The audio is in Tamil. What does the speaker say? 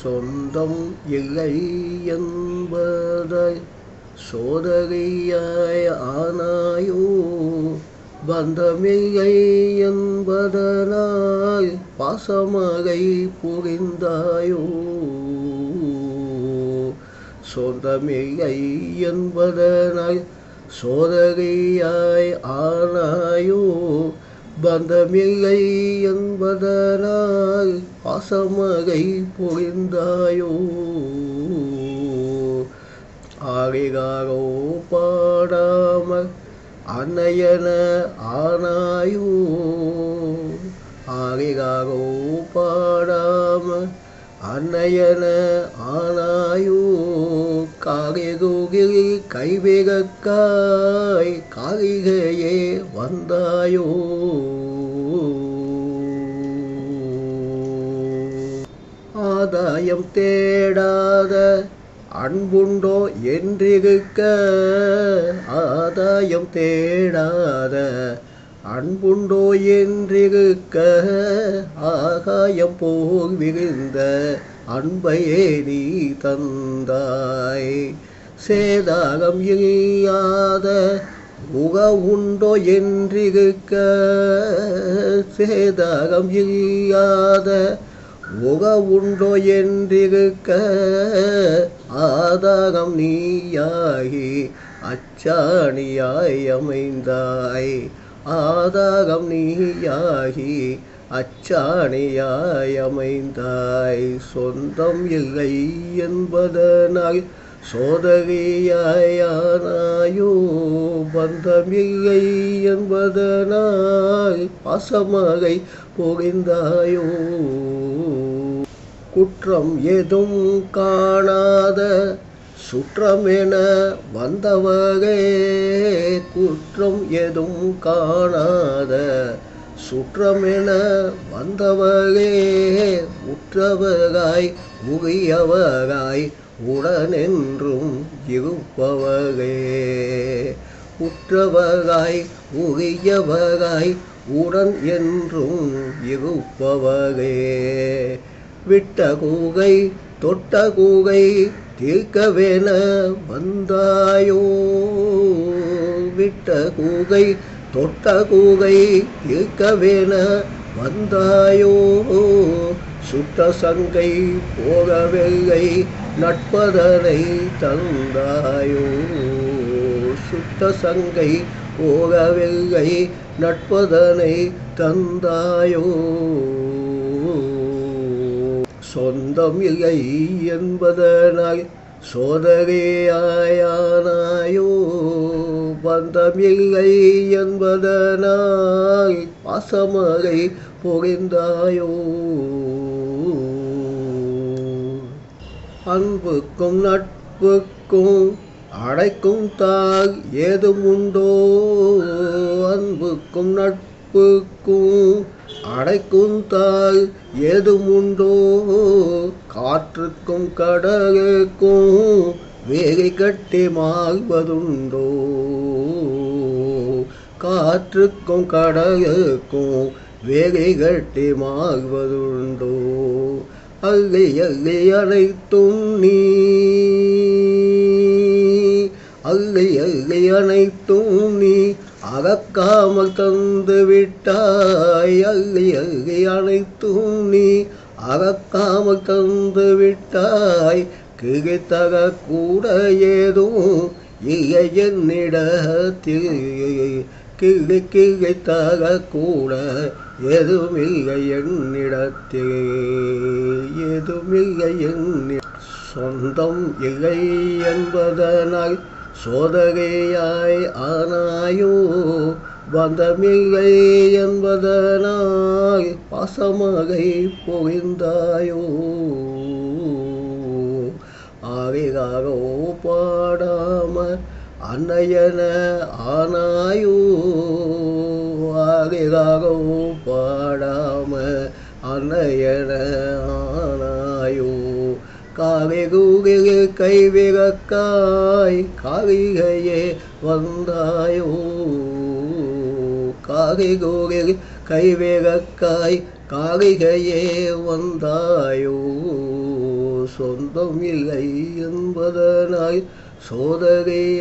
சொந்தம் இல்லை என்பதை சோதரியாய் ஆனாயோ பந்தமில்லை என்பதனாய் பாசமகை புரிந்தாயோ சொந்தமில்லை என்பதனாய் சோதரியாய் ஆனாயோ பந்தமில்லை என்பதனால் பாசமகை பொழிந்தாயோ? ஆரிகாரோ பாடாமல் அன்னையன ஆனாயோ? ஆரிகாரோ பாடாமல் அன்னையன ஆனாயோ? காரிகுகில் கைவிகக்காய் காரிகையே வந்தாயோ? ஆதாயம் தேடாத அன்புண்டோ என்றிருக்க ஆதாயம் தேடாத அன்புண்டோ என்றிருக்க ஆகாயம் போல் விழுந்த அன்பையே நீ தந்தாய். சேதாகம் இல்லாத உக உண்டோ என்றிருக்க சேதாகம் இல்லாத உக உண்டோ என்றிருக்க ஆதாகம் நீயாகி அச்சாணியாய் அமைந்தாய். ஆதாகம் நீயாகி அச்சாணியாய் அமைந்தாய் சொந்தம் இல்லை என்பதனால் சோதரியாயானாயோ பந்தமில்லை என்பதனால் பாசமகை பொழிந்தாயோ குற்றம் எதும் காணாத சுற்றமென வந்தவகே குற்றம் எதும் காணாத சுற்றமென வந்தவகே உற்றவகாய் உரியவகாய் உடனென்றும் இருப்பவகே உற்றவகாய் உரியவகாய் உடன் என்றும் இருப்பவகே விட்ட கூகை தொட்ட கூகை தீர்க்கவென வந்தாயோ? விட்ட கூகை தொட்ட கூகை தீர்க்கவேன வந்தாயோ? சுட்ட சங்கை போகவில்லை நட்பதனை தந்தாயோ? சுட்ட சங்கை போகவில்லை நட்பதனை தந்தாயோ? சொந்தம் இல்லை என்பதனால் சோதரியாயானாயோ பந்தமில்லை என்பதனாய் பாசமலை பொழிந்தாயோ? அன்புக்கும் நட்புக்கும் அடைக்கும் தாய் ஏதும் உண்டோ? அன்புக்கும் நட்புக்கும் அடைக்கும் தாய் ஏதும் உண்டோ? காற்றுக்கும் கடலுக்கும் வேகை கட்டி மாழ்வதுண்டோ காற்றுக்கும் கடலுக்கும் வேகை கட்டி மாழ்வதுண்டோ அல்லை அள்ளி அனைத்தும் நீ. அல்லை அல்லை அனைத்தும் நீ. அகக்காமல் தந்து விட்டாய். அல்லை அல்லை அனைத்தும் நீ. அகக்காமல் தந்து விட்டாய். கிழித்தக கூட ஏதும் இல்லை என்னிடத்தில் கிழி கிழித்தக கூட எதுமில்லை என்னிடத்தில் எதுமில்லை என்னி சொந்தம் இல்லை என்பதனால் சோதகையாய் ஆனாயோ பந்தமில்லை என்பதனால் பாசமாக பொழிந்தாயோ ஆவிகாரோ பாடாம அன்னையன ஆனாயோ? ஆவிகாரோ பாடாம அன்னையன ஆனாயோ? காவிகூகில் கைவிகக்காய் காவிகையே வந்தாயோ? காவிகூகில் கைவேகக்காய் காவிகையே வந்தாயோ? சொந்தம் இல்லை என்பதனாய் சோதகையாயானாயோ?